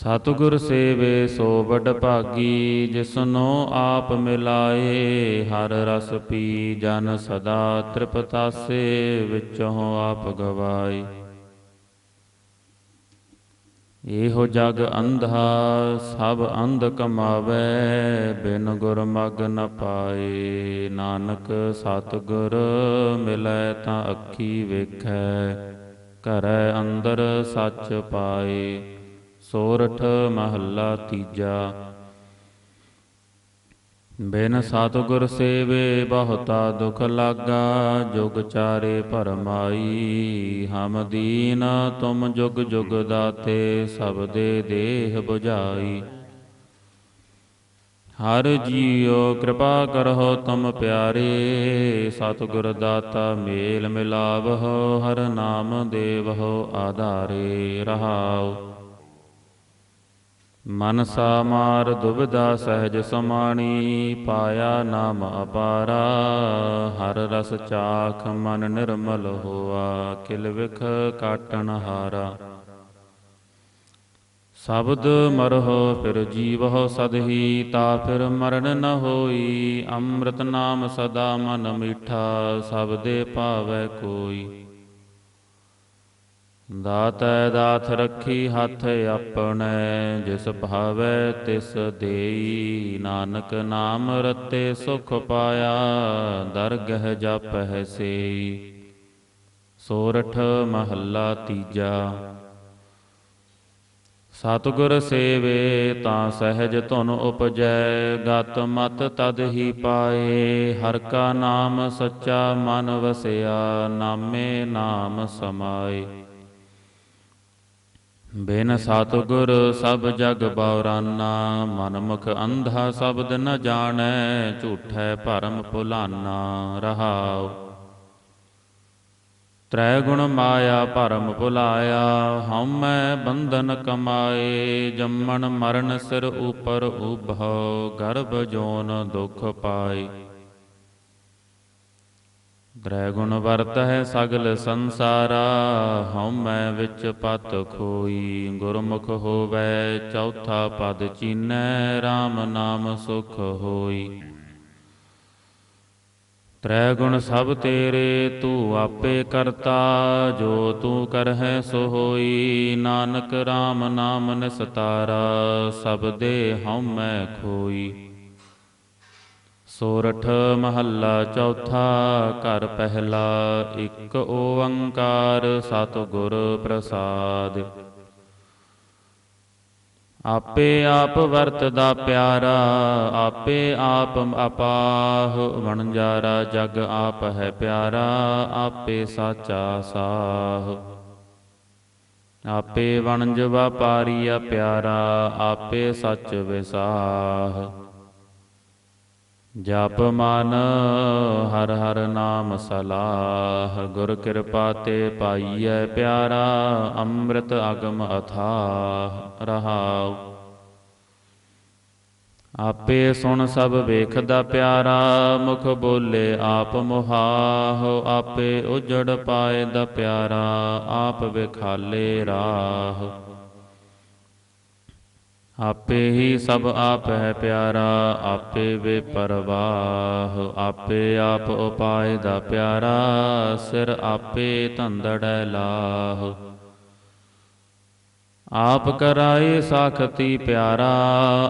ਸਤਿਗੁਰ ਸੇਵੇ ਸੋ ਵਡ ਭਾਗੀ, ਜਿਸਨੋ ਆਪ ਮਿਲਾਏ, ਹਰ ਰਸ ਪੀ ਜਨ ਸਦਾ ਤ੍ਰਿਪਤਾਸੇ, ਵਿੱਚੋਂ ਆਪ ਗਵਾਏ। ਇਹੋ ਜਗ ਅੰਧਾ, ਸਭ ਅੰਧ ਕਮਾਵੇ, ਬਿਨ ਗੁਰ ਮਗ ਨ ਪਾਏ। ਨਾਨਕ ਸਤਿਗੁਰ ਮਿਲੈ ਤਾਂ ਅੱਖੀ ਵੇਖੈ, ਘਰੈ ਅੰਦਰ ਸੱਚ ਪਾਏ। ਸੋਰਠ ਮਹੱਲਾ ਤੀਜਾ। ਬਿਨ ਸਤਿਗੁਰ ਸੇਵੇ ਬਹੁਤਾ ਦੁਖ ਲਾਗਾ, ਜੁਗ ਚਾਰੇ ਭਰਮਾਈ। ਹਮ ਦੀਨ ਤੁਮ ਜੁਗ ਜੁਗ ਦਾਤੇ, ਸਭ ਦੇ ਦੇਹ 부ਝਾਈ ਹਰ ਜੀਉ ਕਿਰਪਾ ਕਰਹੁ ਤੁਮ ਪਿਆਰੇ, ਸਤਿਗੁਰ ਦਾਤਾ ਮੇਲ ਮਿਲਾਵਹੁ, ਹਰ ਨਾਮ ਦੇਵਹੁ ਆਧਾਰੇ ਰਹਾਉ। ਮਨਸਾ ਮਾਰ ਦੁਬਿਧਾ ਸਹਿਜ ਸਮਾਣੀ, ਪਾਇਆ ਨਾਮ ਅਪਾਰਾ। ਹਰ ਰਸ ਚਾਖ ਮਨ ਨਿਰਮਲ ਹੋਆ, ਕਿਲ ਵਿਖ ਕਾਟਣ ਹਾਰਾ। ਸ਼ਬਦ ਮਰਹੁ ਫਿਰ ਜੀਵਹੁ ਸਦਹੀ, ਤਾ ਫਿਰ ਮਰਨ ਨ ਹੋਈ। ਅੰਮ੍ਰਿਤ ਨਾਮ ਸਦਾ ਮਨ ਮੀਠਾ, ਸ਼ਬਦੇ ਭਾਵੈ ਕੋਈ। ਦਾਤੈ ਦਾਤ ਰੱਖੀ ਹੱਥ ਆਪਣੇ, ਜਿਸ ਭਾਵੈ ਤਿਸ ਦੇਈ। ਨਾਨਕ ਨਾਮ ਰਤੇ ਸੁਖ ਪਾਇਆ, ਦਰਗਹ ਜਪਹਿ ਸੇਈ। ਸੋਰਠ ਮਹੱਲਾ ਤੀਜਾ। ਸਤਿਗੁਰ ਸੇਵੇ, ਤਾਂ ਸਹਿਜ ਧੁਨ ਉਪਜੈ, ਗਤ ਮਤ ਤਦ ਹੀ ਪਾਏ। ਹਰ ਕਾ ਨਾਮ ਸੱਚਾ ਮਨ ਵਸਿਆ, ਨਾਮੇ ਨਾਮ ਸਮਾਏ। ਬਿਨ ਸਤਿਗੁਰ ਸਭ ਜਗ ਬੌਰਾਨਾ, ਮਨਮੁਖ ਅੰਧਾ ਸ਼ਬਦ ਨ ਜਾਣੈ, ਝੂਠੈ ਭਰਮ ਭੁਲਾਨਾ ਰਹਾਉ। ਤ੍ਰੈ ਗੁਣ ਮਾਇਆ ਭਰਮ ਭੁਲਾਇਆ ਹਉਮੈ ਬੰਧਨ ਕਮਾਏ, ਜੰਮਣ ਮਰਨ ਸਿਰ ਉਪਰ ਉਭਉ, ਗਰਭ ਜੋਨ ਦੁਖ ਪਾਏ। ਤ੍ਰੈ ਗੁਣ ਵਰਤ ਹੈ ਸਗਲ ਸੰਸਾਰਾ ਹਉਮੈ ਵਿੱਚ ਪਤ ਖੋਈ। ਗੁਰਮੁਖ ਹੋਵੈ, ਚੌਥਾ ਪਦ ਚੀਨੈ RAM ਨਾਮ ਸੁਖ ਹੋਈ। ਤ੍ਰੈ ਗੁਣ ਸਭ ਤੇਰੇ, ਤੂੰ ਆਪੇ ਕਰਤਾ, ਜੋ ਤੂੰ ਕਰਹਿ ਸੋ ਹੋਈ। ਨਾਨਕ RAM ਨਾਮ ਨਿਸਤਾਰਾ, ਸਭ ਦੇ ਹਉ ਮੈਂ ਖੋਈ। ਸੋਰਠ ਮਹੱਲਾ ਚੌਥਾ, ਘਰ ਪਹਿਲਾ, ਇੱਕ ਓੰਕਾਰ ਸਤਿਗੁਰ ਪ੍ਰਸਾਦ। ਆਪੇ ਆਪ ਵਰਤਦਾ ਪਿਆਰਾ, ਆਪੇ ਆਪ ਅਪਾਹ ਵਣਜਾਰਾ ਜਗ ਆਪ ਹੈ ਪਿਆਰਾ, ਆਪੇ ਸਾਚਾ ਸਾਹ। ਆਪੇ ਵਣਜ ਵਪਾਰੀਆ ਪਿਆਰਾ, ਆਪੇ ਸੱਚ ਵਿਸਾਹ। ਜਪ ਮਨ ਹਰ ਹਰ ਨਾਮ ਸਲਾਹ, ਗੁਰ ਕਿਰਪਾ ਤੇ ਪਾਈਐ ਪਿਆਰਾ, ਅੰਮ੍ਰਿਤ ਅਗਮ ਅਥਾਹ, ਰਹਾਉ। ਆਪੇ ਸੁਣ ਸਭ ਵੇਖਦਾ ਪਿਆਰਾ, ਮੁਖ ਬੋਲੇ ਆਪ ਮੁਹਾਹ, ਆਪੇ ਉਜੜ ਪਾਏ ਦਾ ਪਿਆਰਾ, ਆਪ ਵਿਖਾਲੇ ਰਾਹ। ਆਪੇ ਹੀ ਸਭ ਆਪ ਹੈ ਪਿਆਰਾ, ਆਪੇ ਵੇ ਪਰਵਾਹ ਆਪੇ ਆਪ ਉਪਾਏ ਦਾ ਪਿਆਰਾ, ਸਿਰ ਆਪੇ ਧੰਦੜੈ ਲਾਹ। ਆਪ ਕਰਾਏ ਸਾਖਤੀ ਪਿਆਰਾ,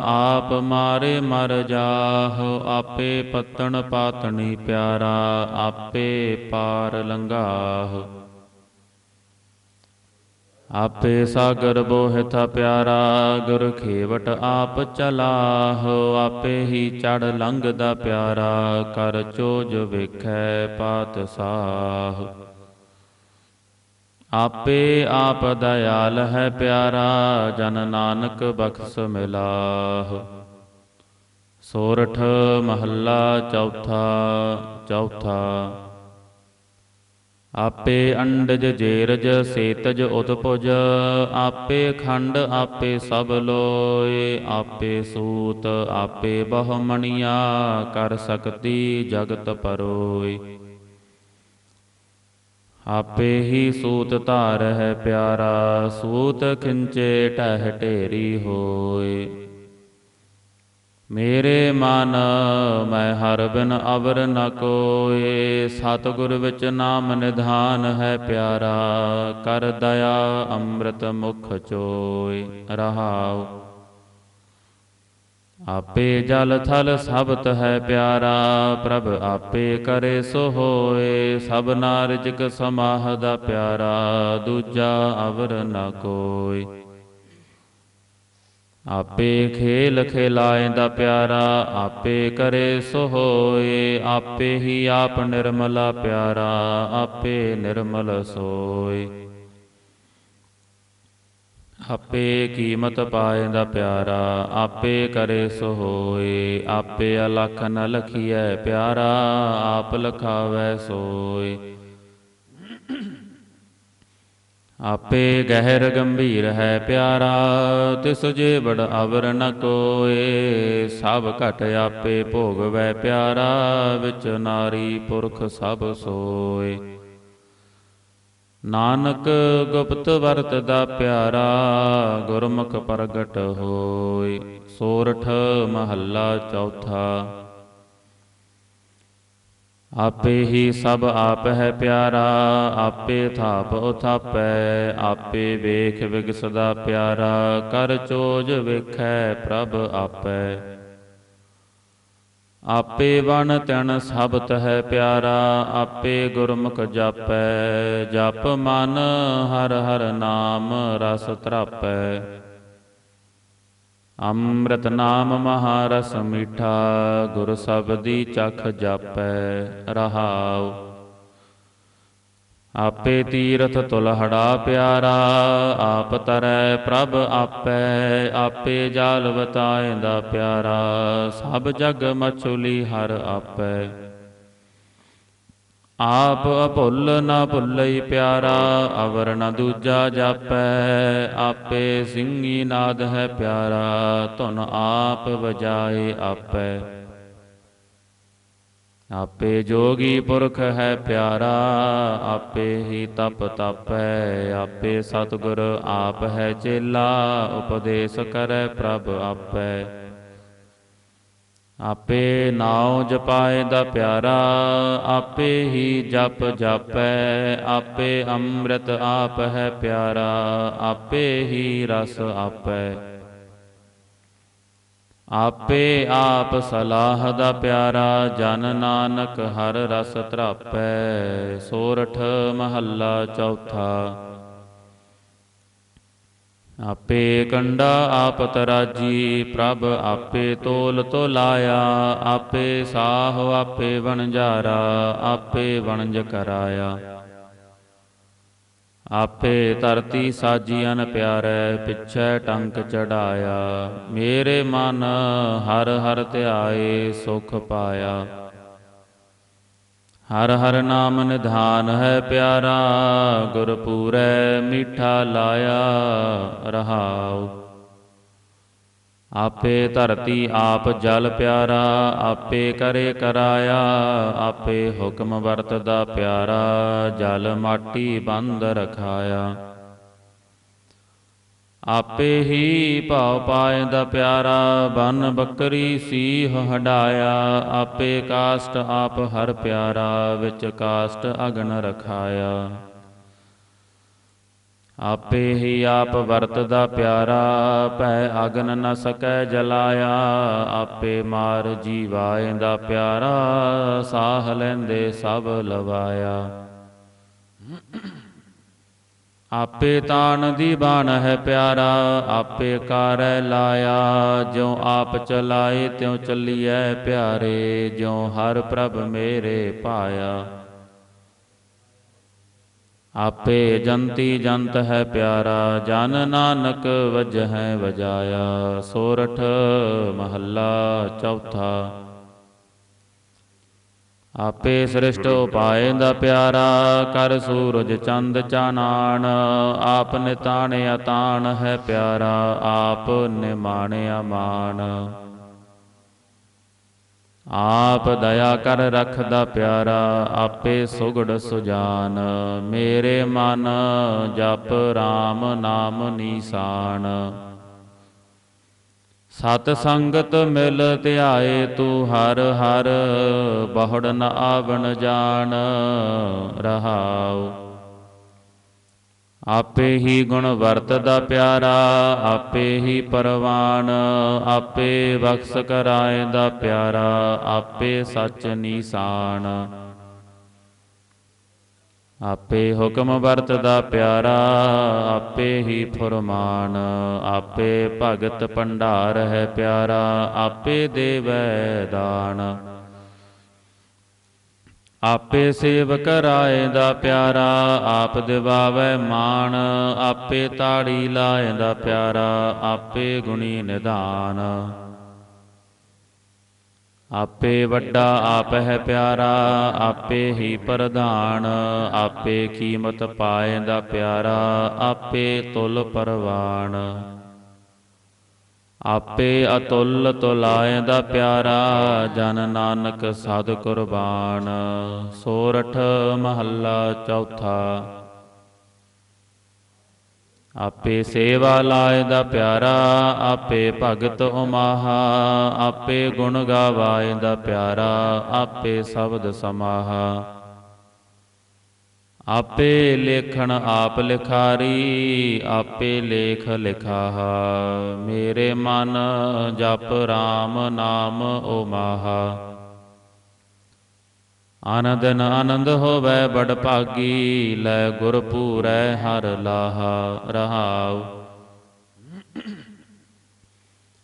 ਆਪ ਮਾਰੇ ਮਰ ਜਾਹ, ਆਪੇ ਪਤਣ ਪਾਤਣੀ ਪਿਆਰਾ, ਆਪੇ ਪਾਰ ਲੰਘਾਹ। ਆਪੇ ਸਾਗਰ ਬੋਹਿਥ ਪਿਆਰਾ, ਗੁਰ ਖੇਵਟ ਆਪ ਚਲਾਹ, ਆਪੇ ਹੀ ਚੜ ਲੰਘਦਾ ਪਿਆਰਾ, ਕਰ ਚੋਜ ਵੇਖੈ ਪਾਤ ਸਾਹ ਆਪੇ ਆਪ ਦਇਆਲ ਹੈ ਪਿਆਰਾ, ਜਨ ਨਾਨਕ ਬਖਸ਼ ਮਿਲਾਹ। ਸੋਰਠ ਮਹੱਲਾ ਚੌਥਾ ਚੌਥਾ। ਆਪੇ ਅੰਡਜ ਜੇਰਜ, ਸੇਤਜ ਉਤਪੁਜ। ਆਪੇ ਖੰਡ, ਆਪੇ ਸਭ ਲੋਏ। ਆਪੇ ਸੂਤ, ਆਪੇ ਬਹੁਮਣੀਆ, ਕਰ ਸਕਤੀ ਜਗਤ ਪਰੋਏ। ਆਪੇ ਹੀ ਸੂਤ ਧਾਰ ਹੈ ਪਿਆਰਾ, ਸੂਤ ਖਿੰਚੇ ਟਹਿ ਢੇਰੀ ਹੋਏ। ਮੇਰੇ ਮਨ, ਮੈਂ ਹਰ ਬਿਨ ਅਵਰ ਨ ਕੋਏ। ਸਤਿਗੁਰ ਵਿੱਚ ਨਾਮ ਨਿਧਾਨ ਹੈ ਪਿਆਰਾ, ਕਰ ਦਇਆ ਅੰਮ੍ਰਿਤ ਮੁਖ ਚੋਏ। ਰਹਾਉ। ਆਪੇ ਜਲ ਥਲ ਸਬਤ ਹੈ ਪਿਆਰਾ, ਪ੍ਰਭ ਆਪੇ ਕਰੇ ਸੋ ਹੋਏ। ਸਭ ਨਾਰਜਕ ਸਮਾਹ ਦਾ ਪਿਆਰਾ, ਦੂਜਾ ਅਵਰ ਨ ਕੋਈ ਆਪੇ ਖੇਲ ਖਿਲਾਏ ਦਾ ਪਿਆਰਾ, ਆਪੇ ਕਰੇ ਸੋ ਹੋਏ, ਆਪੇ ਹੀ ਆਪ ਨਿਰਮਲਾ ਪਿਆਰਾ, ਆਪੇ ਨਿਰਮਲ ਸੋਏ। ਆਪੇ ਕੀਮਤ ਪਾਏ ਦਾ ਪਿਆਰਾ, ਆਪੇ ਕਰੇ ਸੋ ਹੋਏ, ਆਪੇ ਅਲਖ ਨ ਲਖੀਐ ਪਿਆਰਾ, ਆਪ ਲਖਾਵੈ ਸੋਏ। ਆਪੇ ਗਹਿਰ ਗੰਭੀਰ ਹੈ ਪਿਆਰਾ, ਤਿਸ ਜੇ ਬੜ ਅਵਰ ਨ ਕੋਏ। ਸਭ ਘਟ ਆਪੇ ਭੋਗਵੈ ਪਿਆਰਾ, ਵਿੱਚ ਨਾਰੀ ਪੁਰਖ ਸਭ ਸੋਏ। ਨਾਨਕ ਗੁਪਤ ਵਰਤ ਦਾ ਪਿਆਰਾ, ਗੁਰਮੁਖ ਪ੍ਰਗਟ ਹੋਏ। ਸੋਰਠ ਮਹੱਲਾ ਚੌਥਾ ਆਪੇ ਹੀ ਸਭ ਆਪ ਹੈ ਪਿਆਰਾ, ਆਪੇ ਥਾਪ ਉਥਾਪੈ, ਆਪੇ ਵੇਖ ਵਿਗਸਦਾ ਪਿਆਰਾ, ਕਰ ਚੋਜ ਵੇਖੈ ਪ੍ਰਭ ਆਪੈ। ਆਪੇ ਵਣ ਤਣ ਸਬਤ ਹੈ ਪਿਆਰਾ, ਆਪੇ ਗੁਰਮੁਖ ਜਾਪੈ, ਜਪ ਮਨ ਹਰ ਹਰ ਨਾਮ ਰਸ ਤਰਾਪੈ ਅੰਮ੍ਰਿਤ ਨਾਮ ਮਹਾਰਸ ਮੀਠਾ ਗੁਰ ਸਬਦੀ ਚਖ ਜਾਪੈ, ਰਹਾਉ। ਆਪੇ ਤੀਰਥ ਤੁਲਹੜਾ ਪਿਆਰਾ, ਆਪ ਤਰੈ ਪ੍ਰਭ ਆਪੈ, ਆਪੇ ਜਾਲ ਵਤਾਇਂਦਾ ਪਿਆਰਾ, ਸਭ ਜਗ ਮਛੁਲੀ ਹਰ ਆਪੈ। ਆਪ ਅਭੁੱਲ ਨਾ ਭੁੱਲਈ ਪਿਆਰਾ ਅਵਰ ਨ ਦੂਜਾ ਜਾਪੈ। ਆਪੇ ਸਿੰਘੀ ਨਾਦ ਹੈ ਪਿਆਰਾ, ਧੁਨ ਆਪ ਵਜਾਏ ਆਪੈ। ਆਪੇ ਜੋਗੀ ਪੁਰਖ ਹੈ ਪਿਆਰਾ, ਆਪੇ ਹੀ ਤਪ ਤਪੈ। ਆਪੇ ਸਤਿਗੁਰ ਆਪ ਹੈ ਚੇਲਾ, ਉਪਦੇਸ਼ ਕਰੈ ਪ੍ਰਭ ਆਪੈ। ਆਪੇ ਨਾਉ ਜਪਾਏ ਦਾ ਪਿਆਰਾ, ਆਪੇ ਹੀ ਜਪ ਜਾਪੈ, ਆਪੇ ਅੰਮ੍ਰਿਤ ਆਪ ਹੈ ਪਿਆਰਾ, ਆਪੇ ਹੀ ਰਸ ਆਪੈ। ਆਪੇ ਆਪ ਸਲਾਹ ਦਾ ਪਿਆਰਾ, ਜਨ ਨਾਨਕ ਹਰ ਰਸ ਤਰਾਪੈ ਸੋਰਠ ਮਹੱਲਾ ਚੌਥਾ। ਆਪੇ ਕੰਡਾ ਆਪ ਤਰਾਜੀ ਪ੍ਰਭ ਆਪੇ ਤੋਲ ਤੋਲਾਇਆ ਆਪੇ ਸਾਹ ਆਪੇ ਵਣਜਾਰਾ ਆਪੇ ਵਣਜ ਕਰਾਇਆ। ਆਪੇ ਧਰਤੀ ਸਾਜੀ ਅਨ ਪਿਆਰੈ, ਪਿਛੈ ਟੰਕ ਚੜਾਇਆ। ਮੇਰੇ ਮਨ ਹਰ ਹਰ ਧਿਆਏ ਸੁਖ ਪਾਇਆ। ਹਰ ਹਰ ਨਾਮ ਨਿਧਾਨ ਹੈ ਪਿਆਰਾ ਗੁਰ ਪੂਰੈ ਮੀਠਾ ਲਾਇਆ ਰਹਾਉ। ਆਪੇ ਧਰਤੀ ਆਪ ਜਲ ਪਿਆਰਾ, ਆਪੇ ਕਰੇ ਕਰਾਇਆ, ਆਪੇ ਹੁਕਮ ਵਰਤਦਾ ਪਿਆਰਾ, ਜਲ ਮਾਟੀ ਬੰਦ ਰਖਾਇਆ। ਆਪੇ ਹੀ ਭਾਉ ਪਾਇਂਦਾ ਪਿਆਰਾ ਬਨ ਬੱਕਰੀ ਸੀਹ ਹਡਾਇਆ ਆਪੇ ਕਾਸਟ ਆਪ ਹਰ ਪਿਆਰਾ ਵਿੱਚ ਕਾਸਟ ਅਗਨ ਰਖਾਇਆ। ਆਪੇ ਹੀ ਆਪ ਵਰਤ ਦਾ ਪਿਆਰਾ, ਭੈ ਅਗਨ ਨ ਸਕੈ ਜਲਾਇਆ। ਆਪੇ ਮਾਰ ਜੀਵਾਏ ਦਾ ਪਿਆਰਾ, ਸਾਹ ਲੈਂਦੇ ਸਭ ਲਵਾਇਆ। ਆਪੇ ਤਾਨ ਦੀ ਬਾਣ ਹੈ ਪਿਆਰਾ, ਆਪੇ ਕਾਰੈ ਲਾਇਆ। ਜਿਉ ਆਪ ਚਲਾਏ, ਤਿਉ ਚੱਲੀਐ ਪਿਆਰੇ, ਜਿਉ ਹਰ ਪ੍ਰਭ ਮੇਰੇ ਪਾਇਆ। ਆਪੇ ਜੰਤੀ ਜੰਤ ਹੈ ਪਿਆਰਾ, ਜਨ ਨਾਨਕ ਵਜਹਿ ਵਜਾਇਆ। ਸੋਰਠ ਮਹੱਲਾ ਚੌਥਾ। ਆਪੇ ਸ੍ਰਿਸ਼ਟ ਉਪਾਏ ਦਾ ਪਿਆਰਾ, ਕਰ ਸੂਰਜ ਚੰਦ ਚਾਨਾਣ ਆਪ ਨਿਤਾਣਿਆ ਤਾਣ ਹੈ ਪਿਆਰਾ, ਆਪ ਨਿਮਾਣਿਆ ਮਾਨ ਆਪ ਦਇਆ ਕਰ ਰਖਦਾ ਪਿਆਰਾ, ਆਪੇ ਸੁਗੜ ਸੁਜਾਨ, ਮੇਰੇ ਮਨ ਜਪ RAM ਨਾਮ ਨੀਸਾਨ। ਸਤ ਸੰਗਤ ਮਿਲ ਧਿਆਏ ਤੂੰ ਹਰ ਹਰ, ਬਹੁੜ ਨ ਆਵਣ ਜਾਣ ਰਹਾਉ। ਆਪੇ ਹੀ ਗੁਣ ਵਰਤਦਾ ਪਿਆਰਾ, ਆਪੇ ਹੀ ਪਰਵਾਨ, ਆਪੇ ਬਖਸ਼ ਕਰਾਏ ਦਾ ਪਿਆਰਾ, ਆਪੇ ਸੱਚ ਨੀਸਾਨ। ਆਪੇ ਹੁਕਮ ਵਰਤਦਾ ਪਿਆਰਾ, ਆਪੇ ਹੀ ਫੁਰਮਾਨ, ਆਪੇ ਭਗਤ ਭੰਡਾਰ ਹੈ ਪਿਆਰਾ, ਆਪੇ ਦੇਵੈ ਦਾਨ। ਆਪੇ ਸੇਵਕ ਰਾਏ ਦਾ ਪਿਆਰਾ, ਆਪ ਦਿਵਾਵੈ ਮਾਣ, ਆਪੇ ਤਾੜੀ ਲਾਏ ਦਾ ਪਿਆਰਾ, ਆਪੇ ਗੁਣੀ ਨਿਧਾਨ। ਆਪੇ ਵੱਡਾ ਆਪ ਹੈ ਪਿਆਰਾ, ਆਪੇ ਹੀ ਪ੍ਰਧਾਨ, ਆਪੇ ਕੀਮਤ ਪਾਏ ਦਾ ਪਿਆਰਾ, ਆਪੇ ਤੁਲ ਪਰਵਾਨ। ਆਪੇ ਅਤੁੱਲ ਤੁਲਾਏ ਦਾ ਪਿਆਰਾ, ਜਨ ਨਾਨਕ ਸਦ ਕੁਰਬਾਨ। ਸੋਰਠ ਮਹੱਲਾ ਚੌਥਾ। ਆਪੇ ਸੇਵਾ ਲਾਏ ਦਾ ਪਿਆਰਾ, ਆਪੇ ਭਗਤ ਉਮਾਹਾ, ਆਪੇ ਗੁਣ ਗਾਵਾਏ ਦਾ ਪਿਆਰਾ, ਆਪੇ ਸ਼ਬਦ ਸਮਾਹਾ। ਆਪੇ ਲੇਖਣ ਆਪ ਲਿਖਾਰੀ, ਆਪੇ ਲੇਖ ਲਿਖਾਹਾ। ਮੇਰੇ ਮਨ ਜਪ RAM ਨਾਮ ਓਮਾਹਾ ਆਨੰਦਨ ਆਨੰਦ ਹੋਵੇ ਬੜ ਭਾਗੀ, ਲੈ ਗੁਰ ਪੂਰੈ ਹਰ ਲਾਹਾ ਰਹਾਉ।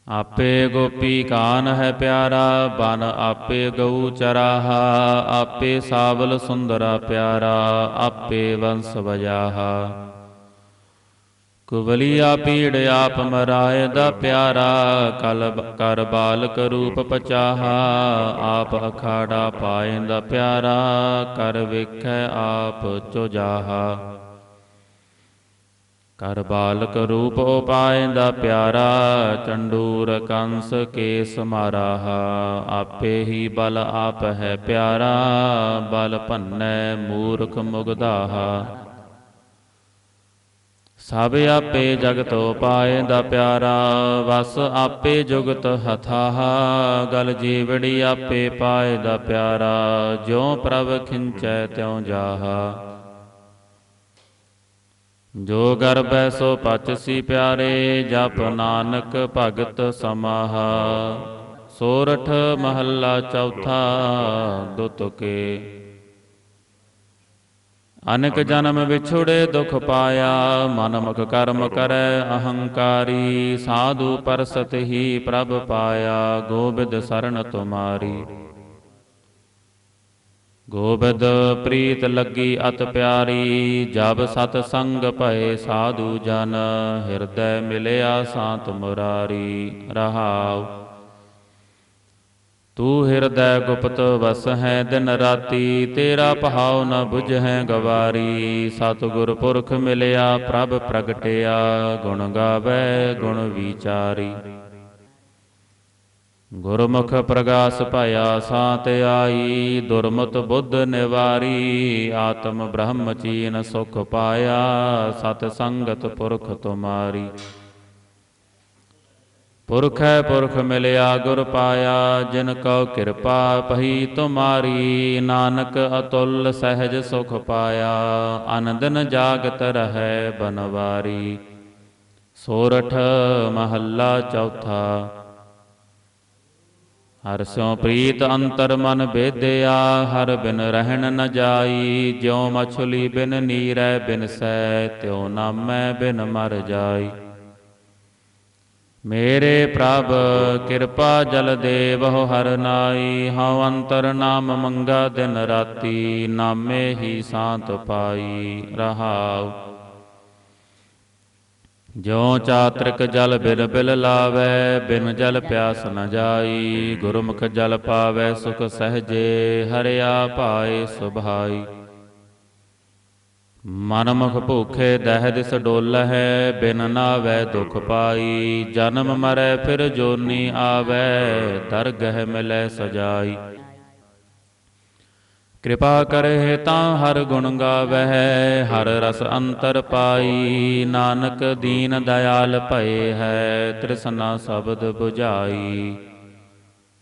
ਆਪੇ ਗੋਪੀ ਕਾਨ ਹੈ ਪਿਆਰਾ, ਬਨ ਆਪੇ ਗਊ ਚਰਾਹਾ, ਆਪੇ ਸਾਵਲ ਸੁੰਦਰਾ ਪਿਆਰਾ, ਆਪੇ ਵੰਸ ਵਜਾਹਾ। ਕੁਵਲੀਆ ਪੀੜ ਆਪ ਮਰਾਏ ਦਾ ਪਿਆਰਾ, ਕਲ ਕਰ ਬਾਲਕ ਰੂਪ ਪਚਾਹਾ, ਆਪ ਅਖਾੜਾ ਪਾਏ ਦਾ ਪਿਆਰਾ, ਕਰ ਵੇਖੈ ਆਪ ਚੁਜਾਹਾ। ਕਰ ਬਾਲਕ ਰੂਪ ਉਪਾਏ ਦਾ ਪਿਆਰਾ, ਚੰਡੂਰ ਕੰਸ ਕੇਸ ਮਾਰਾਹਾ। ਆਪੇ ਹੀ ਬਲ ਆਪ ਹੈ ਪਿਆਰਾ, ਬਲ ਭੰਨੈ ਮੂਰਖ ਮੁਗਧਾਹਾ। ਸਭ ਆਪੇ ਜਗਤ ਉਪਾਏ ਦਾ ਪਿਆਰਾ, ਵਸ ਆਪੇ ਜੁਗਤ ਹਥਾਹਾ, ਗਲ ਜੀਵੜੀ ਆਪੇ ਪਾਏ ਦਾ ਪਿਆਰਾ, ਜਿਉ ਪ੍ਰਭ ਖਿੰਚੈ ਤਿਉ ਜਾਹਾ। ਜੋ ਗਰਬੈ ਸੋ ਪਚਸੀ ਪਿਆਰੇ, ਜਪ ਨਾਨਕ ਭਗਤ ਸਮਾਹ। ਸੋਰਠ ਮਹੱਲਾ ਚੌਥਾ ਦੁਤਕੇ ਅਨਕ ਜਨਮ ਵਿਛੁੜੇ ਦੁਖ ਪਾਇਆ ਮਨ ਮੁਖ ਕਰਮ ਕਰੈ, ਅਹੰਕਾਰੀ, ਸਾਧੂ ਪਰਸਤ ਹੀ ਪ੍ਰਭ ਪਾਇਆ, ਗੋਬਿੰਦ ਸਰਣ ਤੁਮਾਰੀ। ਗੋਬਿੰਦ ਪ੍ਰੀਤ ਲੱਗੀ ਅਤ ਪਿਆਰੀ, ਜਬ ਸਤ ਸੰਗ ਭਏ ਸਾਧੂ ਜਨ, ਹਿਰਦੈ ਮਿਲਿਆ ਸਾਤ ਮੁਰਾਰੀ, ਰਹਾਉ। ਤੂੰ ਹਿਰਦੈ ਗੁਪਤ ਵਸ ਹੈ ਦਿਨ ਰਾਤੀ ਤੇਰਾ ਪਹਾਉ ਨ 부ਝੈ ਗਵਾਰੀ। ਸਤਿਗੁਰ ਪੁਰਖ ਮਿਲਿਆ, ਪ੍ਰਭ ਪ੍ਰਗਟਿਆ, ਗੁਣ ਗਾਵੇ, ਗੁਣ ਵਿਚਾਰੀ। ਗੁਰਮੁਖ ਪ੍ਰਗਾਸ ਭਇਆ, ਸਾਤ ਆਈ, ਦੁਰਮਤ ਬੁੱਧ ਨਿਵਾਰੀ। ਆਤਮ ਬ੍ਰਹਮ ਚੀਨ ਸੁਖ ਪਾਇਆ, ਸਤ ਸੰਗਤ ਪੁਰਖ ਤੁਮਾਰੀ। ਪੁਰਖ ਹੈ ਪੁਰਖ ਮਿਲਿਆ ਗੁਰ ਪਾਇਆ, ਜਿਨ ਕਉ ਕਿਰਪਾ ਪਹੀ ਤੁਮਾਰੀ, ਨਾਨਕ ਅਤੁੱਲ ਸਹਿਜ ਸੁਖ ਪਾਇਆ ਅਨੰਦਨ ਜਾਗਤ ਰਹੈ ਬਨਵਾਰੀ। ਸੋਰਠ ਮਹੱਲਾ ਚੌਥਾ। ਹਰ ਸਿਉ ਪ੍ਰੀਤ ਅੰਤਰ ਮਨ ਬੇਦਿਆ, ਹਰ ਬਿਨ ਰਹਿਣ ਨ ਜਾਈ, ਜਿਉ ਮਛਲੀ ਬਿਨ ਨੀਰੈ ਬਿਨ ਸੈ ਤਿਉ ਨਾਮੈ ਬਿਨ ਮਰ ਜਾਈ। ਮੇਰੇ ਪ੍ਰਭ, ਕਿਰਪਾ ਜਲ ਦੇਵਹੁ ਹਰ ਨਾਈ, ਹਉ ਅੰਤਰ ਨਾਮ ਮੰਗਾ ਦਿਨ ਰਾਤੀ, ਨਾਮੇ ਹੀ ਸਾਤ ਪਾਈ ਰਹਾਉ। ਜਿਉ ਚਾਤ੍ਰਿਕ ਜਲ ਬਿਲ ਬਿਲ ਲਾਵੇ, ਬਿਨ ਜਲ ਪਿਆਸ ਨ ਜਾਈ, ਗੁਰਮੁਖ ਜਲ ਪਾਵੇ ਸੁਖ ਸਹਜੇ, ਹਰਿਆ ਭਾਏ ਸੁਭਾਈ। ਮਨਮੁਖ ਮੁਖ ਭੂਖੇ ਦਹਿ ਦਿਸ ਡੋਲਹਿ ਬਿਨ ਨਾਵੈ ਦੁਖ ਪਾਈ। ਜਨਮ ਮਰੈ, ਫਿਰ ਜੋਨੀ ਆਵੈ ਦਰਗਹਿ ਮਿਲੈ ਸਜਾਈ। ਕਿਰਪਾ ਕਰਹਿ ਤਾਂ ਹਰ ਗੁਣ ਗਾਵਹਿ, ਹਰ ਰਸ ਅੰਤਰ ਪਾਈ। ਨਾਨਕ ਦੀਨ ਦਇਆਲ ਭਏ ਹੈ, ਤ੍ਰਿਸਨਾ ਸ਼ਬਦ 부ਝਾਈ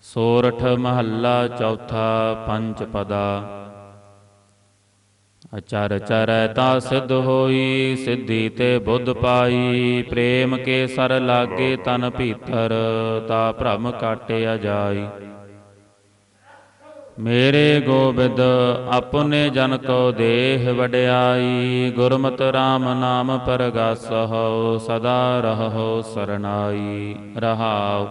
ਸੋਰਠ ਮਹੱਲਾ ਚੌਥਾ ਪੰਜ ਪਦਾ ਅਚਰ ਚਰੈ ਤਾ ਸਿਧ ਹੋਈ, ਸਿੱਧੀ ਤੇ ਬੁੱਧ ਪਾਈ। ਪ੍ਰੇਮ ਕੇ ਸਰ ਲਾਗੇ ਤਨ ਭੀਤਰ, ਤਾ ਭ੍ਰਮ ਕਾਟਿਆ ਜਾਈ। ਮੇਰੇ ਗੋਬਿੰਦ, ਆਪਣੇ ਜਨ ਕੋ ਦੇਹ ਵਡਿਆਈ। ਗੁਰਮਤਿ RAM ਨਾਮ ਪਰਗਾਸਹੁ, ਸਦਾ ਰਹੋ ਸਰਣਾਈ ਰਹਾਉ।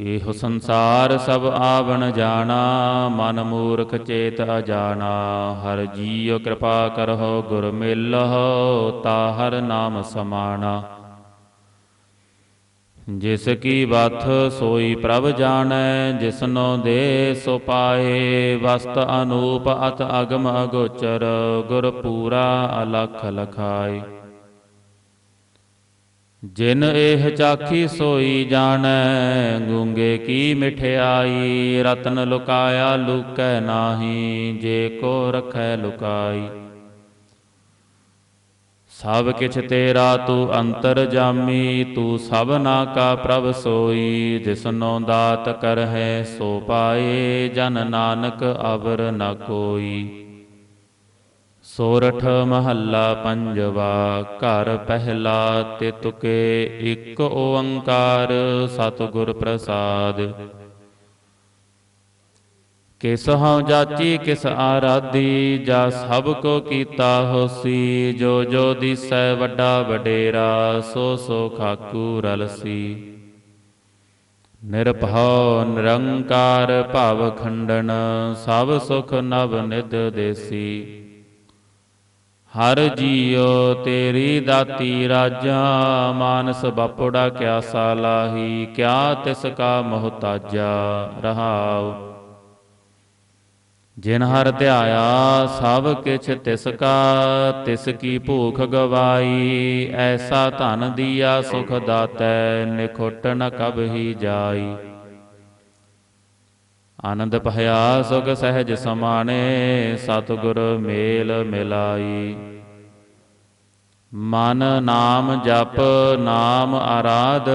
ਇਹੋ ਸੰਸਾਰ ਸਭ ਆਵਣ ਜਾਣਾ, ਮਨ ਮੂਰਖ ਚੇਤ ਅਜਾਣਾ। ਹਰ ਜੀਉ ਕਿਰਪਾ ਕਰਹੁ, ਗੁਰ ਮਿਲਹੁ, ਤਾ ਹਰ ਨਾਮ ਸਮਾਣਾ। ਜਿਸ ਕੀ ਬਾਥ ਸੋਈ ਪ੍ਰਭ ਜਾਣੈ, ਜਿਸਨੋ ਦੇ ਸੋ ਪਾਏ। ਵਸਤ ਅਨੂਪ ਅਤ ਅਗਮ ਅਗੋਚਰ, ਗੁਰ ਪੂਰਾ ਅਲਖ ਲਖਾਏ। ਜਿਨ ਇਹ ਚਾਖੀ ਸੋਈ ਜਾਣੈ, ਗੁੰਗੇ ਕੀ ਮਿਠਿਆਈ? ਰਤਨ ਲੁਕਾਇਆ ਲੁਕੈ ਨਾਹੀ, ਜੇ ਕੋ ਰਖੈ ਲੁਕਾਈ। ਸਭ ਕਿਛ ਤੇਰਾ ਤੂੰ ਅੰਤਰ ਜਾਮੀ, ਤੂੰ ਸਭਨਾ ਕਾ ਪ੍ਰਭ ਸੋਈ। ਜਿਸਨੋ ਦਾਤ ਕਰਹਿ, ਸੋ ਪਾਏ ਜਨ ਨਾਨਕ ਅਵਰ ਨ ਕੋਈ। ਸੋਰਠ ਮਹੱਲਾ ਪੰਜਵਾ, ਘਰ ਪਹਿਲਾ ਤੇ ਇੱਕ ਓੰਕਾਰ ਸਤਿਗੁਰ ਪ੍ਰਸਾਦ। ਕਿਸ ਹਉ ਜਾਚੀ, ਕਿਸ ਆਰਾਧੀ, ਜਾ ਸਭ ਕੋ ਕੀਤਾ ਹੋਸੀ, ਜੋ ਜੋ ਦਿਸੈ ਵੱਡਾ ਵਡੇਰਾ, ਸੋ ਸੋ ਖਾਕੂ ਰਲਸੀ। ਨਿਰਭਉ ਨਿਰੰਕਾਰ ਭਾਵ ਖੰਡਨ, ਸਭ ਸੁਖ ਨਵ ਨਿਦ ਦੇਸੀ। ਹਰ ਜੀਉ ਤੇਰੀ ਦਾਤੀ ਰਾਜਾ, ਮਾਨਸ ਬਾਪੜਾ ਕਿਆ ਸਾਲਾਹੀ, ਕਿਆ ਤਿਸ ਕਾ ਮਹਤਾਜਾ ਰਹਾਉ। ਜਿਨ ਹਰ ਧਿਆਇਆ, ਸਭ ਕਿਛ ਤਿਸ ਕਾ, ਤਿਸ ਕੀ ਭੂਖ ਗਵਾਈ, ਐਸਾ ਧਨ ਦੀਆ ਸੁਖ ਦਾਤੈ, ਨਿਖੁੱਟ ਨ ਕਬਹੀ ਜਾਈ। ਆਨੰਦ ਭਇਆ ਸੁਖ ਸਹਿਜ ਸਮਾਣੇ ਸਤਿਗੁਰ ਮੇਲ ਮਿਲਾਈ। ਮਨ ਨਾਮ ਜਪ, ਨਾਮ ਆਰਾਧ,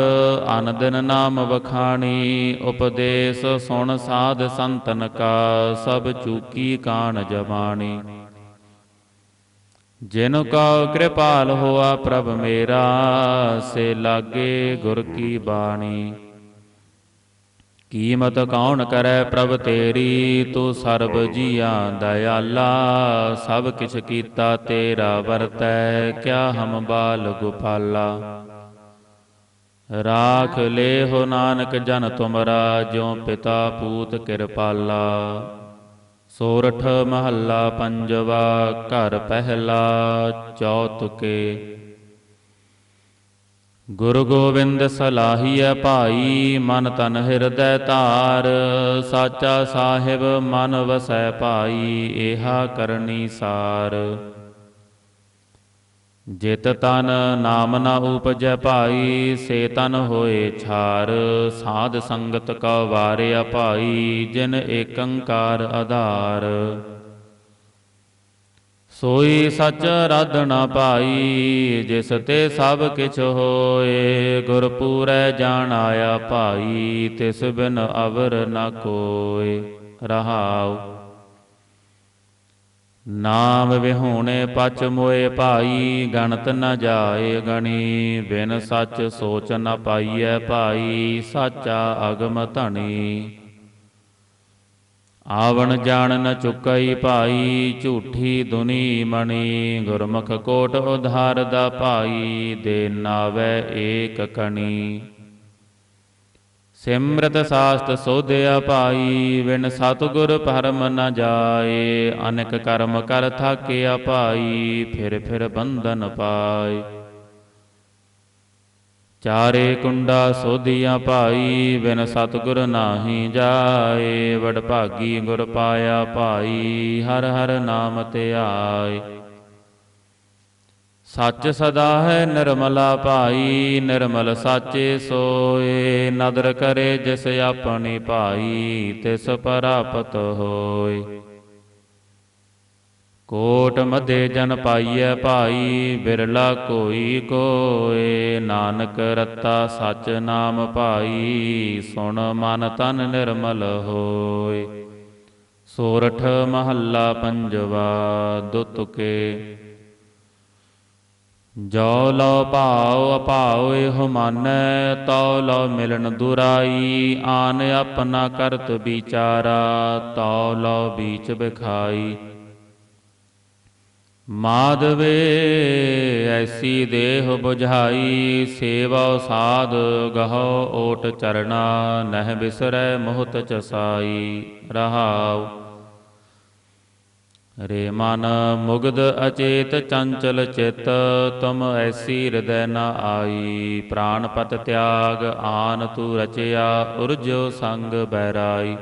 ਅਨੰਦਨ ਨਾਮ ਵਖਾਣੀ, ਉਪਦੇਸ਼ ਸੁਣ ਸਾਧ ਸੰਤਨ ਕਾ, ਸਭ ਚੂਕੀ ਕਾਣ ਜਮਾਣੀ ਜਿਨ ਕਾ ਕਿਰਪਾਲ ਹੋਆ ਪ੍ਰਭ ਮੇਰਾ, ਸੇ ਲਾਗੇ ਗੁਰ ਕੀ ਬਾਣੀ। ਕੀਮਤ ਕੌਣ ਕਰੈ ਪ੍ਰਭ ਤੇਰੀ? ਤੂੰ ਸਰਬ ਜੀਆਂ ਦਇਆਲਾ, ਸਭ ਕਿਛ ਕੀਤਾ ਤੇਰਾ ਵਰਤੈ, ਕਿਆ ਹਮ ਬਾਲ ਗੁਪਾਲਾ ਰਾਖ ਲੈ ਹੋ ਨਾਨਕ ਜਨ ਤੁਮਰਾ, ਜਿਉ ਪਿਤਾ ਪੂਤ ਕਿਰਪਾਲਾ। ਸੋਰਠ ਮਹੱਲਾ ਪੰਜਵਾ, ਘਰ ਪਹਿਲਾ ਚੌਤੁਕੇ ਗੁਰੂ ਗੋਬਿੰਦ ਸਲਾਹੀਐ ਭਾਈ, ਮਨ ਤਨ ਹਿਰਦੈ ਧਾਰ। ਸਾਚਾ ਸਾਹਿਬ, ਮਨ ਵਸੈ ਭਾਈ, ਏਹਾ ਕਰਨੀ ਸਾਰ। ਜਿਤ ਤਨ ਨਾਮ ਨਾ ਉਪਜੈ ਭਾਈ, ਸੇ ਤਨ ਹੋਏ ਛਾਰ। ਸਾਧ ਸੰਗਤ ਕਾ ਵਾਰਿਆ ਭਾਈ, ਜਿਨ ਏਕੰਕਾਰ ਆਧਾਰ। ਸੋਈ ਸੱਚ ਰਾਧਣਾ ਪਾਈ, ਜਿਸ ਤੇ ਸਭ ਕਿਛ ਹੋਏ ਗੁਰ ਪੂਰੈ ਜਾਣ ਆਇਆ ਭਾਈ, ਤਿਸ ਬਿਨ ਅਵਰ ਨ ਕੋਏ, ਰਹਾਉ। ਨਾਮ ਵਿਹੂਣੇ ਪਚ ਮੋਏ ਭਾਈ, ਗਣਤ ਨ ਜਾਏ ਗਣੀ, ਬਿਨ ਸੱਚ ਸੋਚ ਨ ਪਾਈਐ ਭਾਈ, ਸਾਚਾ ਅਗਮ ਧਣੀ। ਆਵਣ ਜਾਣ ਨ ਚੁਕਈ ਭਾਈ, ਝੂਠੀ ਦੁਨੀ ਮਣੀ। ਗੁਰਮੁਖ ਕੋਟ ਉਧਾਰ ਦਾ ਭਾਈ, ਦੇ ਨਾਵੇ ਏਕ ਕਣੀ। ਸਿਮਰਤ ਸਾਸਤ ਸੋਧਿਆ ਭਾਈ ਵਿਣ ਸਤਗੁਰ ਪਰਮ ਨ ਜਾਏ। ਅਨੇਕ ਕਰਮ ਕਰ ਥਾਕਿਆ ਭਾਈ, ਫਿਰ ਫਿਰ ਬੰਧਨ ਪਾਏ। ਚਾਰੇ ਕੁੰਡਾ ਸੋਧੀਆਂ ਭਾਈ, ਬਿਨ ਸਤਿਗੁਰ ਨਾਹੀ ਜਾਏ, ਵਡ ਭਾਗੀ ਗੁਰ ਪਾਇਆ ਭਾਈ, ਹਰ ਹਰ ਨਾਮ ਧਿਆਏ ਸੱਚ ਸਦਾ ਹੈ ਨਿਰਮਲਾ ਭਾਈ, ਨਿਰਮਲ ਸਾਚੇ ਸੋਏ, ਨਦਰ ਕਰੇ ਜਿਸ ਆਪਣੀ ਭਾਈ, ਤਿਸ ਪ੍ਰਾਪਤ ਹੋਏ। ਕੋਟ ਮਦੇ ਜਨ ਪਾਈਐ ਭਾਈ, ਬਿਰਲਾ ਕੋਈ ਕੋਏ। ਨਾਨਕ ਰਤਾ ਸਚ ਨਾਮ ਭਾਈ, ਸੁਣ ਮਨ ਤਨ ਨਿਰਮਲ ਹੋਏ। ਸੋਰਠ ਮਹੱਲਾ ਪੰਜਵਾ ਦੁਤਕੇ ਜੋ ਲੋ ਭਾਉ, ਅਭਾਉ ਇਹੋ ਮਾਨੈ, ਤਉ ਲੋ ਮਿਲਨ ਦੁਰਾਈ। ਆਨ ਆਪਣਾ ਕਰਤ ਵਿਚਾਰਾ, ਤਉ ਲੋ ਬੀਚ ਬਿਖਾਈ। ਮਾਧਵੇ, ਐਸੀ ਦੇਹ 부ਝਾਈ ਸੇਵਾ ਸਾਧ ਗਹੋ ਓਟ ਚਰਣਾ, ਨਹਿ ਬਿਸਰੈ ਮੋਹਤ ਚਸਾਈ, ਰਹਾਉ। ਰੇ ਮਨ ਮੁਗਧ ਅਚੇਤ ਚੰਚਲ ਚਿਤ, ਤੁਮ ਐਸੀ ਹਿਰਦੈ ਨ ਆਈ। ਪ੍ਰਾਨਪਤ ਤਿਆਗ, ਆਨ ਤੂ ਰਚਿਆ, ਉਰਜੋ ਸੰਗ ਬੈਰਾਈ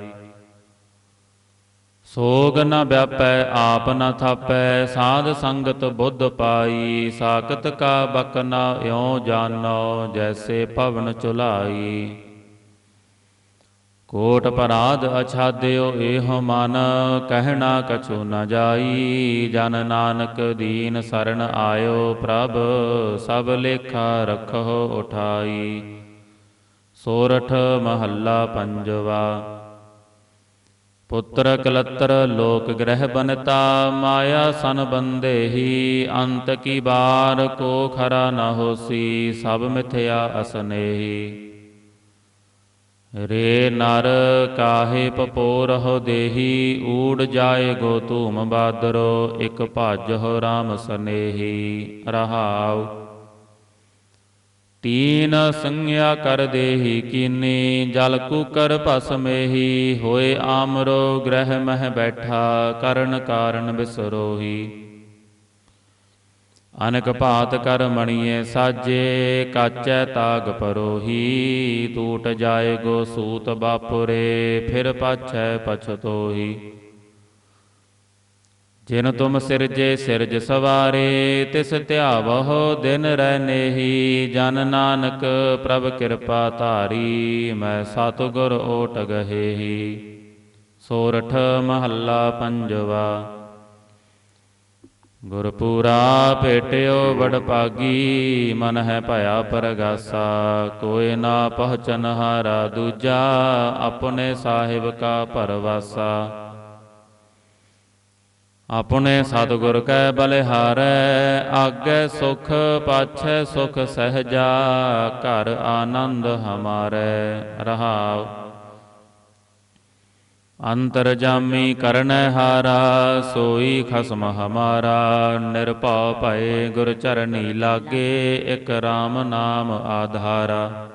ਸੋਗ ਨ ਵਿਆਪੈ, ਆਪ ਨ ਥਾਪੈ, ਸਾਧ ਸੰਗਤ ਬੁੱਧ ਪਾਈ, ਸਾਖਤ ਕਾ ਬਕਨਾ ਇਉ ਜਾਣੋ ਜੈਸੇ ਭਵਨ ਚੁਲਾਈ। ਕੋਟ ਪਰਾਧ ਅਛਾਦਿਓ, ਇਹੋ ਮਨ, ਕਹਿਣਾ ਕਛੂ ਨ ਜਾਈ। ਜਨ ਨਾਨਕ ਦੀਨ ਸਰਣ ਆਇਓ ਪ੍ਰਭ, ਸਭ ਲੇਖਾ ਰਖੋ ਉਠਾਈ। ਸੋਰਠ ਮਹੱਲਾ ਪੰਜਵਾ ਪੁੱਤਰ ਕਲਤਰ ਲੋਕ ਗ੍ਰਹਿ ਬਨਤਾ, ਮਾਇਆ ਸਨ ਬੰਦੇਹੀ ਅੰਤ ਕੀ ਬਾਰ ਕੋ ਖਰਾ ਨ ਹੋਸੀ, ਸਭ ਮਿਥਿਆ ਅਸਨੇਹੀ। ਰੇ ਨਰ ਕਾਹੇ ਪਪੋਰ ਹੋ ਦੇਹੀ, ਊੜ ਜਾਏ ਗੋ ਧੂਮ ਬਾਦਰੋ, ਇਕ ਭਜ ਹੋ RAM ਸਨੇਹੀ। ਰਹਾਉ। ਤੀਨ ਸੰਗਿਆ ਕਰ ਦੇਹੀ ਕੀਨੀ, ਜਲ ਕੂਕਰ ਭਸਮੇਹੀ ਹੋਏ ਆਮਰੋ ਗ੍ਰਹਿ ਮਹਿ ਬੈਠਾ, ਕਰਨ ਕਾਰਨ ਬਿਸਰੋਹੀ। ਅਨਕ ਭਾਤ ਕਰ ਮਣੀਏ ਸਾਜੇ, ਕਾਚੈ ਤਾਗ ਪਰੋਹੀ ਟੂਟ ਜਾਏ ਗੋ ਸੂਤ ਬਾਪੁਰੇ, ਫਿਰ ਪਾਛੈ ਪਛਤੋਹੀ। ਜਿਨ ਤੁਮ ਸਿਰਜੇ ਸਿਰਜ ਸਵਾਰੇ, ਤਿਸ ਧਿਆਵਹੁ ਦਿਨ ਰਹਿਨੇਹੀ ਜਨ ਨਾਨਕ ਪ੍ਰਭ ਕਿਰਪਾ ਧਾਰੀ, ਮੈਂ ਸਤਿਗੁਰ ਓਟ ਗਹੇਹੀ। ਸੋਰਠ ਮਹੱਲਾ ਪੰਜਵਾ। ਗੁਰਪੂਰਾ ਭੇਟਿਓ ਬੜ ਭਾਗੀ, ਮਨ ਹੈ ਭਇਆ ਪਰਗਾਸਾ। ਕੋਇ ਨਾ ਪਹਚਨ ਹਾਰਾ ਦੂਜਾ, ਆਪਣੇ ਸਾਹਿਬ ਕਾ ਪਰਵਾਸਾ ਆਪਣੇ ਸਤਿਗੁਰ ਕੈ ਬਲਿਹਾਰੈ, ਆਗੇ ਸੁਖ, ਪਾਛੈ ਸੁਖ ਸਹਜਾ, ਘਰ ਆਨੰਦ ਹਮਾਰੇ। ਰਹਾਉ। ਅੰਤਰ ਜਾਮੀ ਕਰਨੈ ਹਾਰਾ, ਸੋਈ ਖਸਮ ਹਮਾਰਾ। ਨਿਰਭਉ ਭਏ ਗੁਰ ਚਰਨੀ ਲਾਗੇ, ਇਕ RAM ਨਾਮ ਆਧਾਰਾ।